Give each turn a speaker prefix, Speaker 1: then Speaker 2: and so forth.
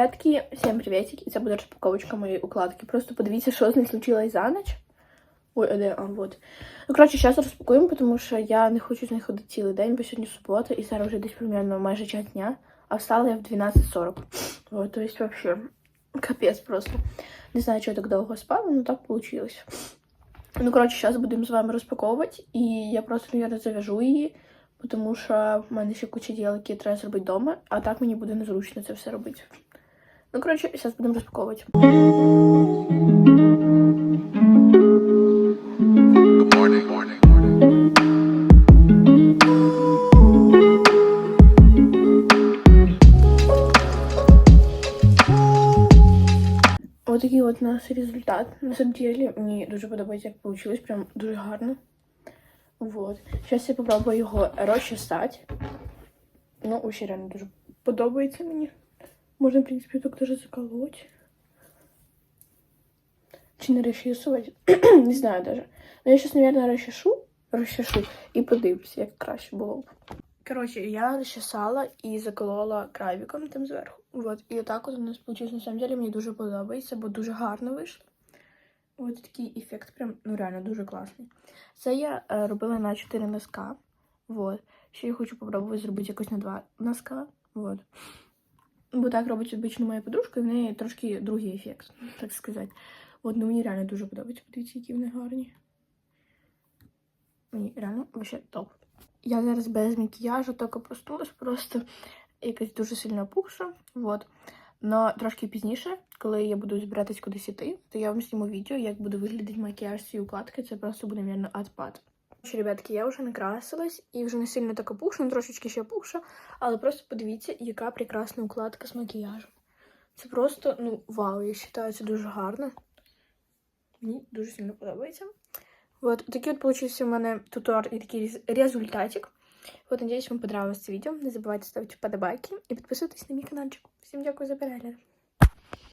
Speaker 1: Ребятки, всім приветик, і це буде розпаковочка моєї укладки. Просто подивіться, що з нею случилось за ніч. Ой, а де, а вот. Ну, коротше, зараз розпакуємо, тому що я не хочу з нею ходити цілий день, бо сьогодні субота, і зараз вже десь примерно майже час дня, а встала я в 12.40. Вот, то есть вообще капець просто. Не знаю, чого я так довго спала, но так получилось. Ну, коротше, зараз будемо з вами розпаковувати, і я просто, мабуть, зав'яжу її, тому що в мене ще куча діл, які треба зробити вдома, а так мені буде незручно це все робити. Ну, коротше, зараз будемо розпаковувати.
Speaker 2: Good morning. morning. morning.
Speaker 1: Ось такий от у нас результат. На самом деле, мені дуже подобається, як вийшло, прям дуже гарно. Вот. Зараз я попробую його розчесати. Ну, вообще реально дуже подобається мені. Можна, в принципі, так даже заколоть. Чи не розчесувати? не знаю даже. Но я сейчас, наверное, розчешу, розчешу і подивлюся, як краще було б. Короче, я розчесала і заколола крабіком там зверху. Вот. І отак от у нас вийшло. На самом деле мені дуже подобається, бо дуже гарно вийшло. Ось такий ефект, прям, ну реально дуже класний. Це я е, робила на 4 носка. Вот. Ще я хочу попробувати зробити якось на 2 носка. Вот. Бо так робить обично моя подружка, і в неї трошки другий ефект, так сказати. От, ну мені реально дуже подобається. Подивіться, які вони гарні. Мені реально вообще топ. Я зараз без макіяжу, тільки проснулась, просто якась дуже сильно опухша. Вот. Но трошки пізніше, коли я буду збиратись кудись іти, то я вам зніму відео, як буде виглядати макіяж цієї укладки. Це просто буде, мабуть, адпад. Ребятки, я вже накрасилась і вже не сильно так опухша, ну трошечки ще опухша, але просто подивіться, яка прекрасна укладка з макіяжем. Це просто, ну, вау, я вважаю, це дуже гарно. Мені дуже сильно подобається. Вот, такий от получився у мене тутор і такий результатик. Вот, надеюсь, вам понравилось це відео. Не забувайте ставити вподобайки і підписуйтесь на мій каналчик. Всім дякую за перегляд.